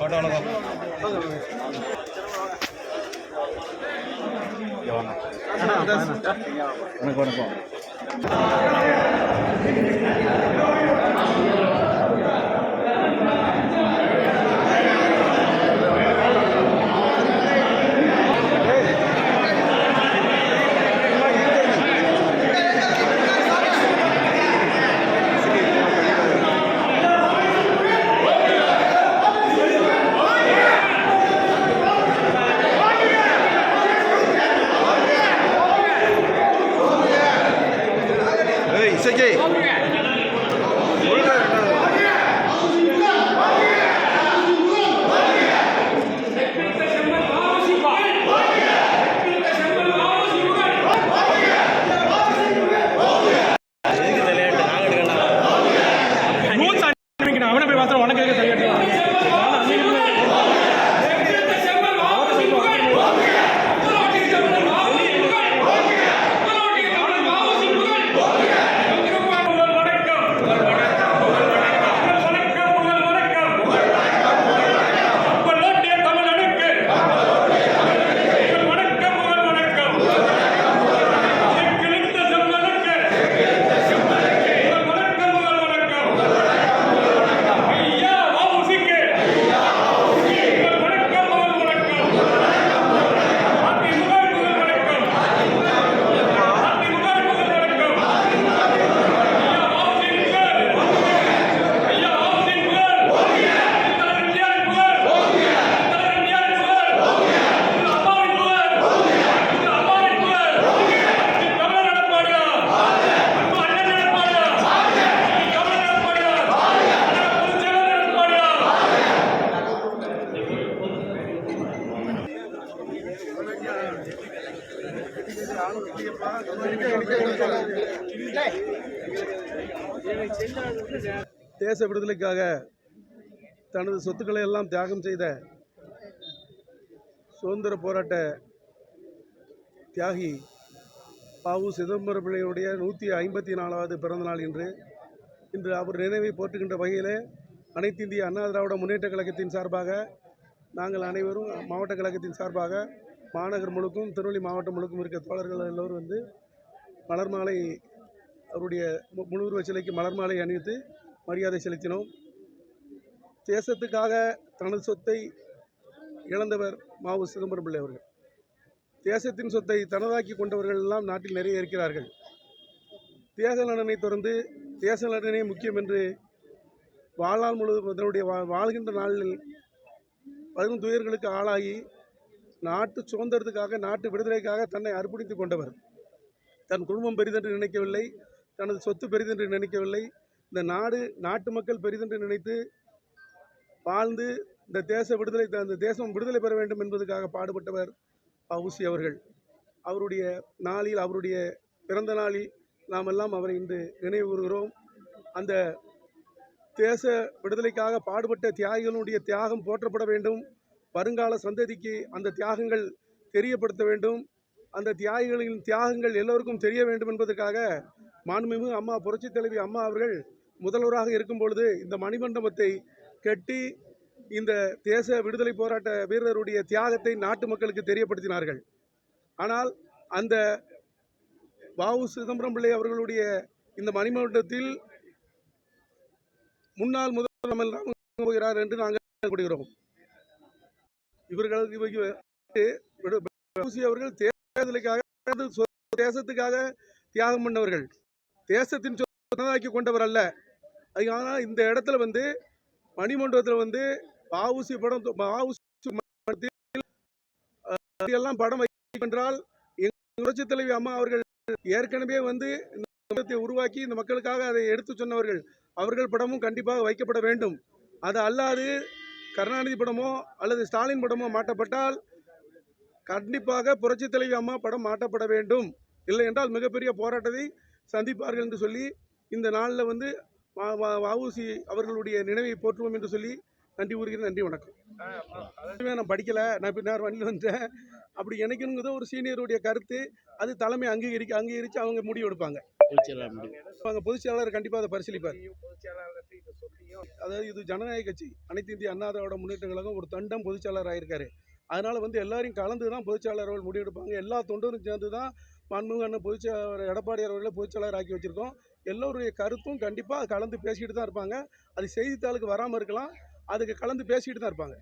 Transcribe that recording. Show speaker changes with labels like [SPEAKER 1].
[SPEAKER 1] வணக்கம். வணக்கம்.
[SPEAKER 2] தேச விடுதலைக்காக தனது சொத்துக்களை எல்லாம் தியாகம் செய்த சுதந்திர போராட்ட தியாகி பாவு சிதம்பர பிள்ளையுடைய நூற்றி ஐம்பத்தி நாலாவது பிறந்த நாள் இன்று. இன்று அவர் நினைவை போற்றுகின்ற வகையில் அனைத்து இந்திய அண்ணா திராவிட முன்னேற்ற கழகத்தின் சார்பாக நாங்கள் அனைவரும் மாவட்ட கழகத்தின் சார்பாக மாநகர் முழுக்கும் திருநெல்வேலி மாவட்டம் முழுக்கும் இருக்க தோழர்கள் எல்லோரும் வந்து மலர் மாலை அவருடைய மு- முழுவுருவ சிலைக்கு மலர் மாலை அணிவித்து மரியாதை செலுத்தினோம். தேசத்துக்காக தனது சொத்தை இழந்தவர் மாவு சிதம்பரம் பிள்ளை அவர்கள். தேசத்தின் சொத்தை தனதாக்கி கொண்டவர்கள் எல்லாம் நாட்டில் நிறைய இருக்கிறார்கள். தேச நலனை தொடர்ந்து தேச நலனே முக்கியம் என்று வாழ்நாள் முழுவதும் தன்னுடைய வாழ்கின்ற நாளில் வரும் துயர்களுக்கு ஆளாகி நாட்டு சுதந்திரத்துக்காக நாட்டு விடுதலைக்காக தன்னை அர்ப்பணித்து கொண்டவர். தன் குடும்பம் பெரிதென்று நினைக்கவில்லை தனது சொத்து பெரிதென்று நினைக்கவில்லை இந்த நாடு நாட்டு மக்கள் பெரிதென்று நினைத்து வாழ்ந்து இந்த தேச விடுதலை அந்த தேசம் விடுதலை பெற வேண்டும் என்பதற்காக பாடுபட்டவர் பவுசி அவர்கள். அவருடைய நாளில் அவருடைய பிறந்த நாளில் நாம் எல்லாம் அவரை இன்று நினைவு கூறுகிறோம். அந்த தேச விடுதலைக்காக பாடுபட்ட தியாகிகளுடைய தியாகம் போற்றப்பட வேண்டும். வருங்கால சந்ததிக்கு அந்த தியாகங்கள் தெரியப்படுத்த வேண்டும். அந்த தியாகிகளின் தியாகங்கள் எல்லோருக்கும் தெரிய வேண்டும் என்பதற்காக மாண்புமிகு அம்மா புரட்சித் தலைவி அம்மா அவர்கள் முதல்வராக இருக்கும் பொழுது இந்த மணிமண்டபத்தை கட்டி இந்த தேச விடுதலை போராட்ட வீரருடைய தியாகத்தை நாட்டு மக்களுக்கு தெரியப்படுத்தினார்கள். ஆனால் அந்த வாவு சிதம்பரம் பிள்ளை அவர்களுடைய இந்த மணிமண்டபத்தில் முன்னாள் முதலமைச்சர் போகிறார் என்று நாங்கள் கூறுகிறோம். இவர்களது ஊசி அவர்கள் தேர்தலுக்காக தேசத்துக்காக தியாகம் பண்ணவர்கள். தேசத்தின் சொந்தமாக்கி கொண்டவர் அல்ல. அதனால் இந்த இடத்துல வந்து மணிமண்டபத்தில் வந்து பாவுசி படம் பாவுசி எல்லாம் படம் வைக்கின்றால் எங்கள் புரட்சித் தலைவி அம்மா அவர்கள் ஏற்கனவே வந்து இந்த படத்தை உருவாக்கி இந்த மக்களுக்காக அதை எடுத்து சொன்னவர்கள். அவர்கள் படமும் கண்டிப்பாக வைக்கப்பட வேண்டும். அது அல்லாது கருணாநிதி படமோ அல்லது ஸ்டாலின் படமோ மாட்டப்பட்டால் கண்டிப்பாக புரட்சித் தலைவி அம்மா படம் மாட்டப்பட வேண்டும். இல்லை என்றால் மிகப்பெரிய போராட்டத்தை சந்திப்பார்கள் என்று சொல்லி இந்த நாளில் வந்து வஉசி அவர்களுடைய நினைவை போற்றுவோம் என்று சொல்லி நன்றி கூறுகிறேன். நன்றி வணக்கம். நான் படிக்கலை. நான் நேரம் வண்டியில் வந்துட்டேன் அப்படி எனக்குங்கிறத ஒரு சீனியருடைய கருத்து. அது தலைமை அங்கீகரிக்க அங்கீகரித்து அவங்க முடிவு எடுப்பாங்க. அவங்க பொதுச் செயலாளர் கண்டிப்பாக அதை பரிசீலிப்பார். அதாவது இது ஜனநாயக கட்சி. அனைத்து இந்திய அண்ணா திராவிட முன்னேற்ற கழகம் ஒரு தண்டம் பொதுச் செயலாளர் ஆயிருக்காரு. அதனால வந்து எல்லாரையும் கலந்து தான் பொதுச் செயலாளர்கள் முடிவெடுப்பாங்க எல்லா தொண்டரும் சேர்ந்து தான் மாண்புமிகு அண்ணன் பொதுச் செயலாளர் எடப்பாடி அவர்களை பொதுச் செயலாளர் ஆக்கி வச்சிருக்கோம். எல்லோருடைய கருத்தும் கண்டிப்பாக கலந்து பேசிக்கிட்டு தான் இருப்பாங்க. அது செய்தித்தாளுக்கு வராமல் இருக்கலாம். அதுக்கு கலந்து பேசிக்கிட்டு தான் இருப்பாங்க.